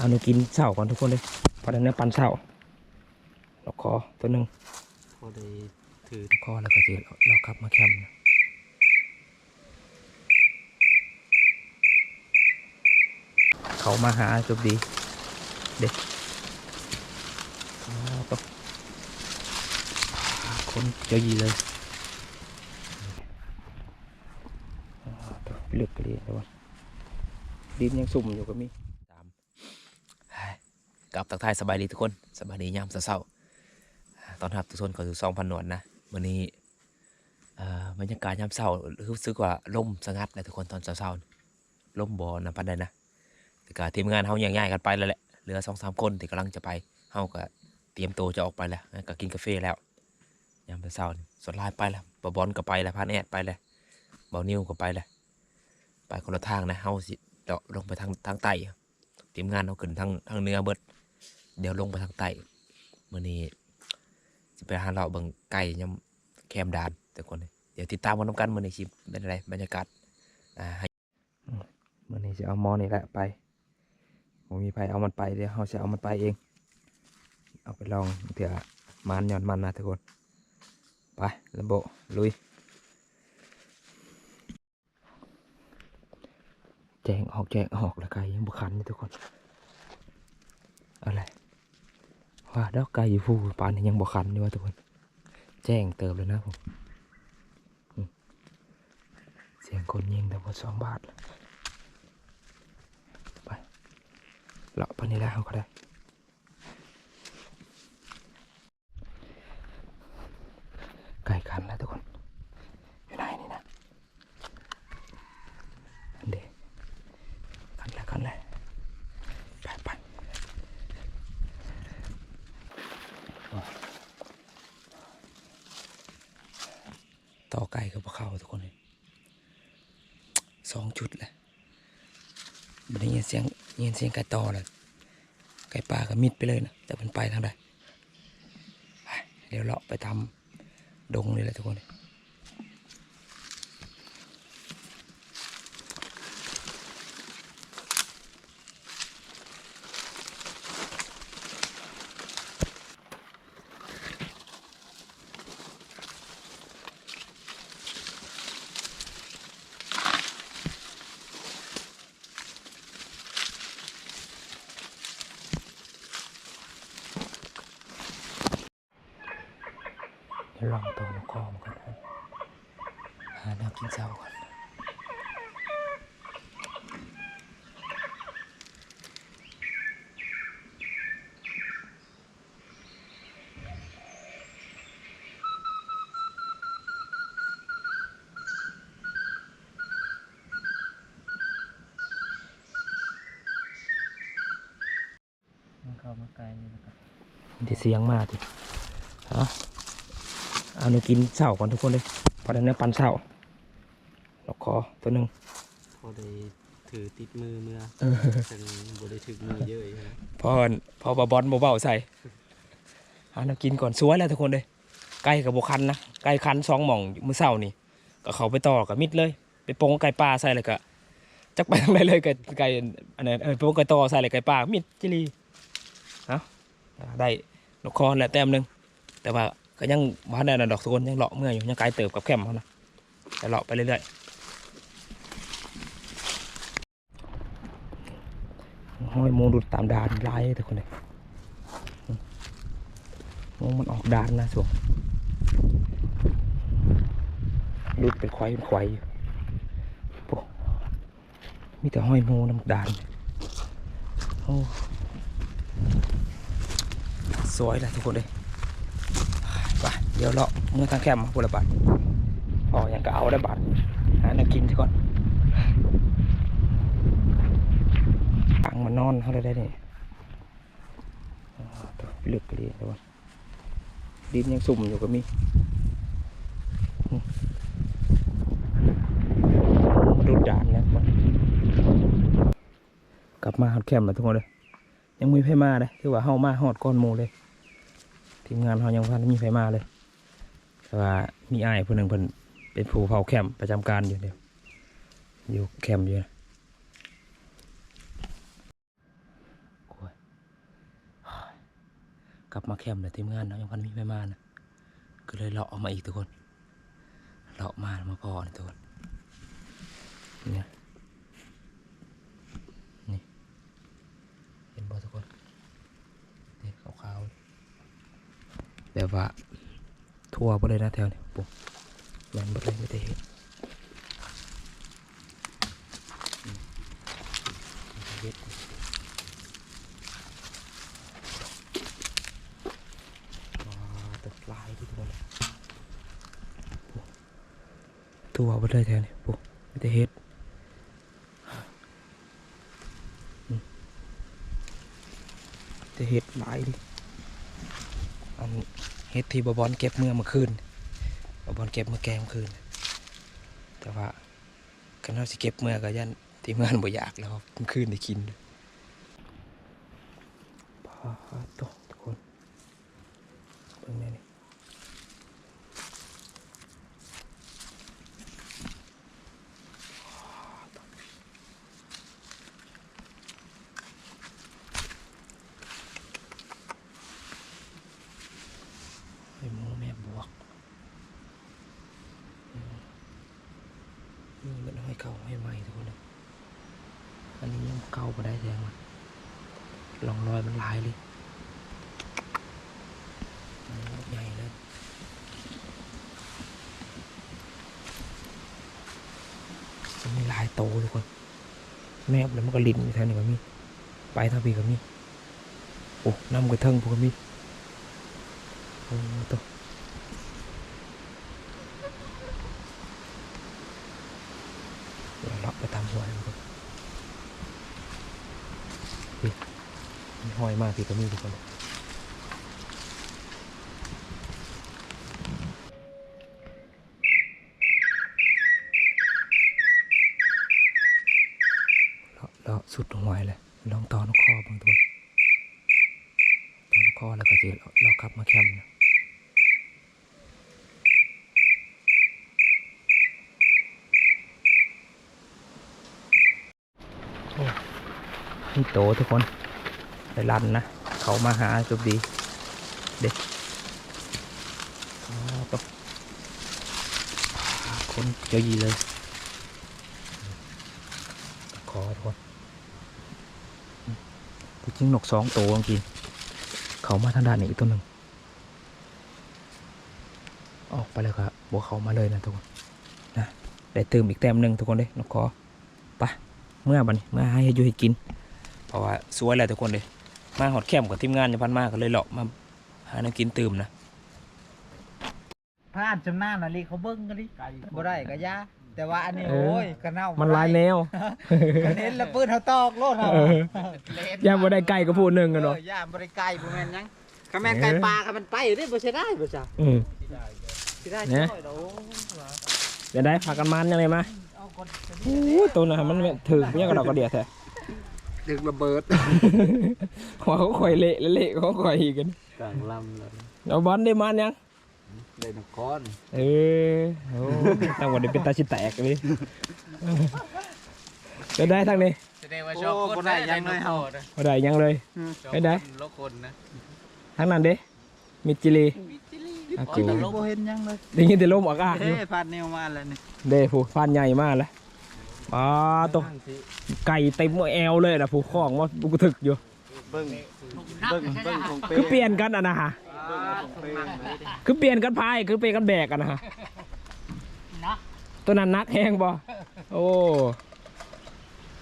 เอาหนูกินเสาก่อนทุกคนเลยพอได้เนื้อปันเสาเราคอตัวหนึ่งพอได้ถือคอแล้วก็จะเราขับมาแคมป์นะเขามาหาจบดี เด็กอ๋อปะคนเจอยีเลยอ๋อตัวเลือกกันดีแต่ว่าดินยังสุ่มอยู่ก็มีตาม กับตักทายสบายดีทุกคนสบายดียามเศร้าตอนทับทุกคนก็อยู่ซองพันหนวดนะวันนี้บรรยากาศยามเศร้ารู้สึกว่าลมสงัดเลยทุกคนตอนเศร้าๆลมบอนะพันใดนะแต่กทีมงานเฮาแยกย้ายกันไปแล้วแหละเหลือสองสามคนที่กำลังจะไปเฮาก็เตรียมตัวจะออกไปแล้วก็กินกาแฟแล้วยามเศร้าส่วนลายไปแล้วบอบอลก็ไปแล้วพานแอดไปแล้วเบานิวก็ไปแล้วไปคนละทางนะเฮาสิเลาะลงไปทางทางใต้ทีมงานเราขึ้นทางทางเหนื้อเบิด เดี๋ยวลงไปทางใต้มื่อนี้จะไปหาเราเบิ่งไก่ยำแคมดานแต่คนเดี๋ยวติดตามกันน้ำกันมื่อนี้ชิเป็นอะไรบรรยากาศอ่าให้มันนี้จะเอาหมอนี่แหละไปผมมีไปเอามันไปเดี๋ยวเขาจะเอามันไปเอง เอาไปลองเดี๋ยวมันหย่อนมันนะทุกคนไประโบลุยแจงออกแจงออกแล้วไก่ยังบุคันนี่ทุกคนอะไร ว่าดอกไก่อยู่ฟูปานนี้ยังบุคันนี่ว่าทุกคน แจ้งเติมเลยนะผมเสียงคนยิงแต่ว่าสองบาท ไปเลาะไปนี่แล้วก็ได้ ไก่คันแล้วทุกคน อยู่ไหนนี่นะอันเดคันแล้วคันแล้วไปไปต่อไก่กับเข้าทุกคนเลยสอง จุดเลยบันได้ยินเสียงยินเสียงไก่ต่อเลยไก่ป่าก็มิดไปเลยนะแต่มันไปทางใดไปเดี๋ยวเลาะไปทำดงนี่แหละทุกคน เดี๋ยวลองตัวนกคอมก่อนนะหาแนวกินเช้าก่อนมันเข้ามาไกลนี่นะครับที่เสียงมากทีฮะ เอาหนูกินเสาก่อนทุกคนเลยพอได้เนื้อปันเสาเราคอตัวหนึ่งพอได้ถือติดมือเมื่อเออถึงบ่ได้ถึกมือเยอะอยู่นะพอพอบอบอลเบาๆใส่เอาหนูกินก่อนสวยแล้วทุกคนเลยไก่กับบคันนะไก่คันสองหม่องมือเสานี่ก็เขาไปต่อกับมิดเลย ไปโปงไก่ปลาใส่เลยก็จักไปทางใดเลยไก่ไก่อันนั้นเออไปโปงไก่ต่อใส่เลยไก่ปลามิดจิลีเอาได้นกคอนแหละแต้มหนึ่งแต่ว่า ก็ยังบ้านได้นะดอกทุกคนยังเลาะเมื่อยอยู่ยังไกลเติบกับแคมเขานะแต่เลาะไปเรื่อยๆห้อยโมงดูดตามดานลายทุกคนเลยโมงมันออกดานนะส่วนดูดเป็นควายเป็นควายอยู่มีแต่ห้อยโมน้ำดานโอ้สวยเลยทุกคนเลย เดี๋ยวเลาะเมื่อทางแคมป์มาบุรบัตอ๋อยังก็เอาได้บัตรหาแนวกินซะก่อนปังมานอนเขาได้ได้นี่อ่าตัวเลือกก็ดีแต่ว่าดินยังสุ่มอยู่ก็มีอืมมาดูด่านนะมันกลับมาฮอดแคมป์แล้วทุกคนเลย ยังมีไฟมาเลยคือว่าเฮามาฮอดก้อนหมูเลย ทีมงานเฮายังพันมีไฟมาเลย ว่ามีอ้ายผู้หนึ่งเพิ่นเป็นผู้เผาแคมป์ประจำการอยู่เดียวอยู่แคมป์อยู่นะคลับมาแคมป์เลยทีมงานเนาะยังพันมีไม่มานะก็เลยเลาะออกมาอีกทุกคนเลาะมามาพอนี่ทุกคนเนี่ยนี่เห็นบ่ทุกคนนี่ขาวๆแบบว่า ทั่วไปเลยนะแถวนี้ปุ๊บแมันบ่เลยไม่ได้เห็นมาตัวลายที่ทุกคนตัวไปเลยแถวนี้ปุ๊บไม่ได้เฮ็ดอืมจะเฮ็ดหลายดิอัน เฮ็ดที่บบอลเก็บเมื่อเมื่อคืนบบอลเก็บเมื่อแกงคืน แต่ว่ากันเราสิเก็บเมื่อก็ยันทีมงานบ่อยากแล้วเมื่อคืนได้กินพาตัวทุกคนเบิ่งแม่นี่ไอ้หมูแม่บวกอืมนี่มันห้อยเก่าให้ใหม่ทุกคนเลยอันนี้ บ่ได้แสดงว่าลองรอยมันหลายเลยใหญ่เลยมันมีหลายโตทุกคนแมบแล้วมันก็ลิ้นอยู่แถวนี้ก็มี ไปทางพี่ก็มี โอ้น้ำกระเทิงพวกก็มีโอ้ตัวเดี๋ยวเราไปทำหวยทุกคนพี่มี หอยมากพี่ก็มีทุกคนเลาะเลาะสุดหวยเลยลองตอนคอบางตัวตอนคอแล้วก็จะเรากลับมาแคมป์นะโอ้นี่โตทุกคน ไปรันนะเขามาหาจุบดี เด็กอ๋อตกคนเจ้ายีเลย ขอทุกคนจริงนกสองตัวจริงๆเขามาทางด้านนี้อีกตัวหนึ่งออกไปแล้วครับบวกเขามาเลยนะทุกคนนะได้เติมอีกแต้มหนึ่งทุกคนเลยนกขอไปเมื่อบันเมื่อให้อยู่ให้กิน เพราะว่าสวยแหล้วทุกคนเลย มาหอดแคมป์กับทีมงานในพันมากก็เลยเลาะมาหาน้ำกินตื่มนะพลาดจำหน้าน่ะลิเขาเบิ้งกันดิบ่ได้ก็ยาแต่ว่าอันนี้เออโอ้ยกระเน่ามันลายแนวกระเน้นแล้วปืนเขาตอกโลดเฮาเออย่าบ่ได้ไก่ก็พูดหนึ่งกันเนาะออย่าบ่ได้ไก่บ่แม่นหยังถ้าแม่นไก่ปลาก็มันไปได้บ่ใช่ได้บ่จ้ะอืมสิได้เนี่ยช่วยเราเดี๋ยวได้พากันมันยังไงมาเอาคนโอ้ยตัวน่ะมันถึงเนี่ยกระดอกกระเดียดแท้ ดึกระเบิด หัวเขาข่อยเละและเละเขาข่อยอีกกันกลางลำเลยเอาบอลได้มันยังได้นครเออโอ้ตั้งวันนี้เป็นตาชิแตกเลยจะได้ทั้งนี้แสดงว่าชอบคนได้ยังเลยเฮาบ่ได้ยังเลยไม่ได้โลกคนนะทั้งนั้นเด้มิดจิลีอากูบ่เห็นยังเลยได้ยินแต่ลมอากาศอเฮ้ยู่พาดแนวมาแล้วนี่เด้ผู้ฟันใหญ่มากเลย ป้าตัวไก่เต็มแอวเลยนะผู้คล้องว่าบุกถึกอยู่เบิ้งเบิ้งเบิ้งของเป้คือเปลี่ยนกันอะนะฮะเป้เลยคือเปลี่ยนกันพายคือเปลี่ยนกันแบกกันนะฮะตัวนั้นนักแห้งบ่โอ้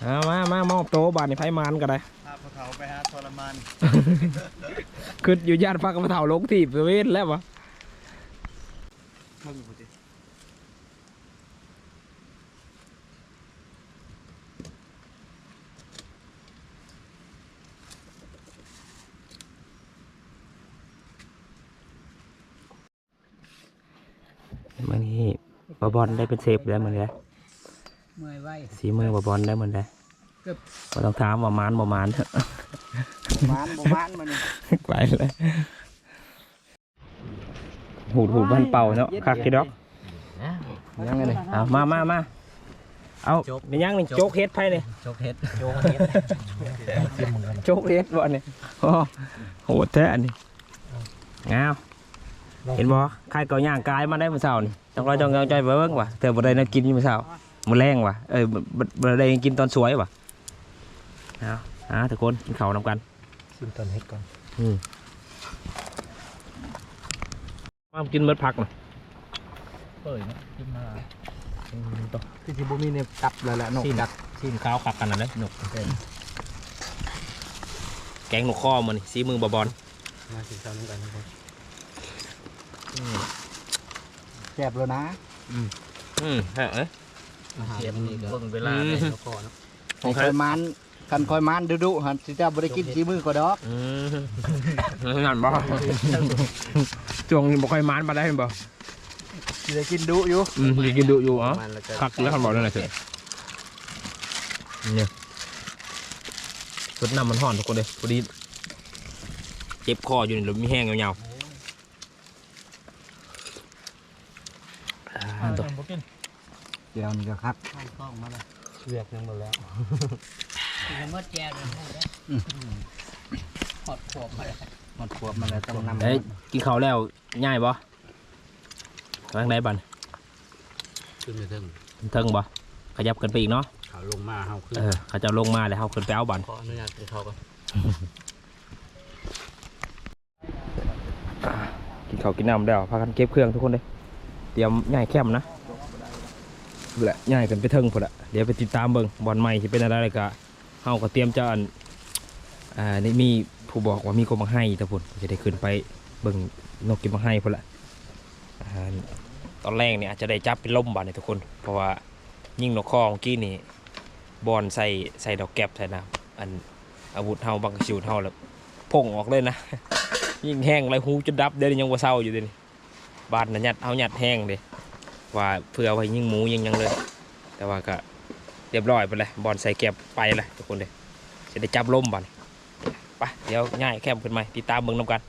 เอามามามอบโตะบาดนี่ไพ่มันก็ได้พาพวกเขาไปหาทรมานคืออยู่ญาติพักกระเถาลงทีบเวทแล้ววะ เบิ้งพอดี มันนี่ บอบอลได้เป็นเซฟแล้วเหมือนกันเมื่อยไว้สีมือบอบอลได้เหมือนกันเกือบบ่ต้องถามว่ามานบ่มานบ้านบ่บ้านมานี่ไปเลยหูดหูดบ้านเป่าเนาะคักกี่ดอกยังไงนี่เอามามามาเอามียังนี่โจ๊กเฮ็ดไพ่นี่จกเฮ็ดโจ๊กเฮ็ดบ่นี่โอ้โหดแท้อันนี้งาว เห็นบ่ใครเก่าย่างกายมาได้มื้อเช้านี่ต้องรอจองกำใจไปเบิ่งว่ะเธอบ่ได้แนวกินอยู่มื้อเช้ามื้อแรงว่ะเอ้ยบ่บ่บ่ได้กินตอนสวยว่ะเอาอ่าทุกคนกินข้าวนำกันชิมตอนเฮ็ดก่อนอืมมากินเบิดผักน่ะเปิดเนาะกินมาต่อที่สิบ่มีเนี่ยตับแล้วแหละนกซีนดักซีนข้าวคักกันนั่นเลยนกแกงนกข้อมันนี่ซีมือบอบอลมากินข้าวน้ำกันนะครับ แซ่บแล้วนะอืมฮะเอ้ย อาหารมันนี่ก็เบิ่งเวลาอืมเลยนกคอเนาะให้คอยมันคันคอยมันดุๆหันสิเจ้าบ่ได้กินสีมือก็ดอกอืมนั่นบ่จวงบ่ค่อยมานมาได้เห็นบ่สิได้กินดุอยู่อืมสิกินดุอยู่อ๋อมันแล้วก็คักแล้วคันบอกนั่นน่ะเถอะเนี่ยรดน้ำมันห่อนทุกคนเลยพอดีเจ็บคออยู่นี่แล้วมีแห้งยาวๆอ่าตัว เดี๋ยวนี้ก็ครับเรียกยังหมดแล้วเมื่อแจวเลยพูดได้หอดขวบมาเลยหมดขวบมาแล้วต้องนำเอ้ยกินข้าวแล้วง่ายบ่ทางไหนบันขึ้นไปถึงเทิงบ่ขยับกันไปอีกเนาะเขาลงมาเฮาขึ้นเออเขาจะลงมาแล้วเขาขึ้นไปเอาบันขออนุญาตกินข้าวก่อนกินข้าวกินน้ำแล้วพากันเก็บเครื่องทุกคนเลยเตรียมง่ายแคมป์นะ แหละง่ายกันไปเทิงพอละเดี๋ยวไปติดตามเบิงบอลใหม่ที่เป็นอะไรก็เฮาก็เตรียมจะอันอ่านี่มีผู้บอกว่ามีกบมาให้แต่พุ่นจะได้ขึ้นไปเบิงนกกินมาให้พอละตอนแรกเนี่ยอาจจะได้จับเป็นล่มบันเนี่ยทุกคน เพราะว่ายิ่งนกคอเมื่อกี้นี่บอลใส่ใส่ดอกแก็บใส่นะอันอาวุธเฮาบังกชิวเฮาแล้วพ่งออกเลยนะ ยิ่งแห้งไรหูจะดับเดี๋ยวนี้ยังว่าเศร้าอยู่เดี๋ยวนี้บาดนะหยัดเอาหยัดแห้งเด้ ว่าเพื่อไว้ยิงหมูยิงยังเลย แต่ว่าก็เรียบร้อยไปเลยบอลใส่แก็บไปเลยทุกคนเลยจะได้จับล่มบันไปเดี๋ยวง่ายแคบขึ้นมาติดตามเบิ่งน้ำกัน